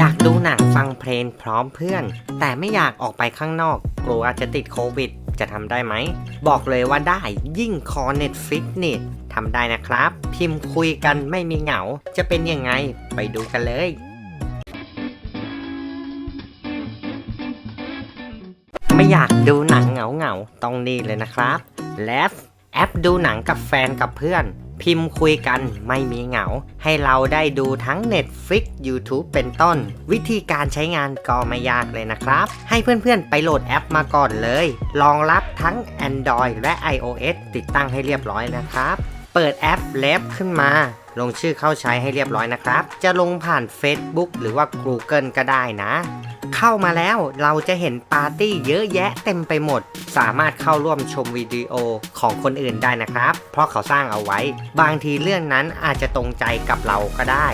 อยากดูหนังฟังเพลงพร้อมเพื่อน แต่ไม่อยากออกไปข้างนอก กลัวจะติดโควิด จะทำได้ไหม บอกเลยว่าได้ยิ่งคอ Netflix นี่ทำได้นะครับ พิมพ์คุยกันไม่มีเหงา จะเป็นยังไงไปดูกันเลยไม่อยากดูหนังเหงาเหงาๆต้องนี่เลยนะครับ แลฟแอปดูหนังกับแฟนกับเพื่อน พิมพ์คุยกันไม่มีเหงา ให้เราได้ดูทั้ง Netflix YouTube เป็นต้น วิธีการใช้งานก็ไม่ยากเลยนะครับ ให้เพื่อนๆ ไปโหลดแอปมาก่อนเลยรองรับทั้ง Android และ iOS ติดตั้งให้เรียบร้อยนะครับ เปิดแอปเลฟขึ้นมาลงชื่อเข้าใช้ให้เรียบร้อยนะครับ จะลงผ่าน Facebook หรือว่า Google ก็ได้นะ เข้ามาแล้วเราจะเห็นปาร์ตี้เยอะแยะเต็มไปหมด สามารถเข้าร่วมชมวิดีโอของคนอื่นได้นะครับ เพราะเขาสร้างเอาไว้ บางทีเรื่องนั้นอาจจะตรงใจกับเราก็ได้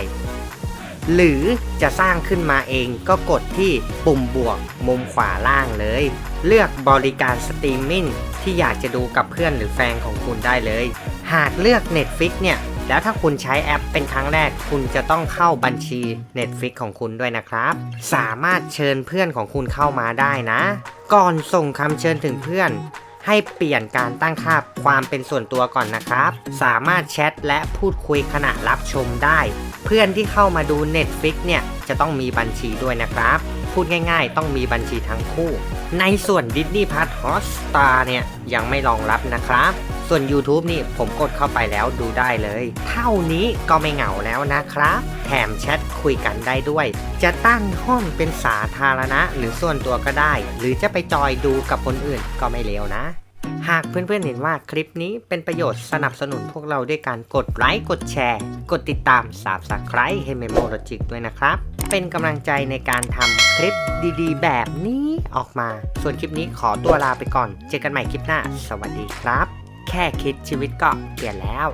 หรือจะสร้างขึ้นมาเองก็กดที่ปุ่มบวกมุมขวาล่างเลย เลือกบริการสตรีมมิ่งที่อยากจะดูกับเพื่อนหรือแฟนของคุณได้เลย หากเลือก Netflix เนี่ย แล้วถ้าคุณใช้แอปเป็นครั้งแรก คุณจะต้องเข้าบัญชี Netflix ของคุณด้วยนะครับ สามารถเชิญเพื่อนของคุณเข้ามาได้นะ ก่อนส่งคำเชิญถึงเพื่อน ให้เปลี่ยนการตั้งค่าความเป็นส่วนตัวก่อนนะครับ สามารถแชทและพูดคุยขณะรับชมได้ เพื่อนที่เข้ามาดู Netflix เนี่ยจะต้องมีบัญชีด้วยนะครับพูดง่ายๆ ต้องมีบัญชีทั้งคู่ ในส่วน Disney Plus Hotstar เนี่ยยังไม่รองรับนะครับส่วน YouTube นี่ผมกดเข้าไปแล้วดูได้เลย เท่านี้ก็ไม่เหงาแล้วนะครับ แถมแชทคุยกันได้ด้วย จะตั้งห้องเป็นสาธารณะ หรือส่วนตัวก็ได้ หรือจะไปจอยดูกับคนอื่นก็ไม่เลวนะหากเพื่อนๆเห็นว่าคลิปนี้เป็นประโยชน์สนับสนุนพวกเราด้วยการกดไลค์กดแชร์ กดติดตาม Subscribe ให้ Memo Logic ด้วยนะครับ เป็นกำลังใจในการทำคลิปดีๆ แบบนี้ออกมา ส่วนคลิปนี้ขอตัวลาไปก่อน เจอกันใหม่คลิปหน้า สวัสดีครับ ค่คิดชีวิตก็เปลี่ยนแล้ว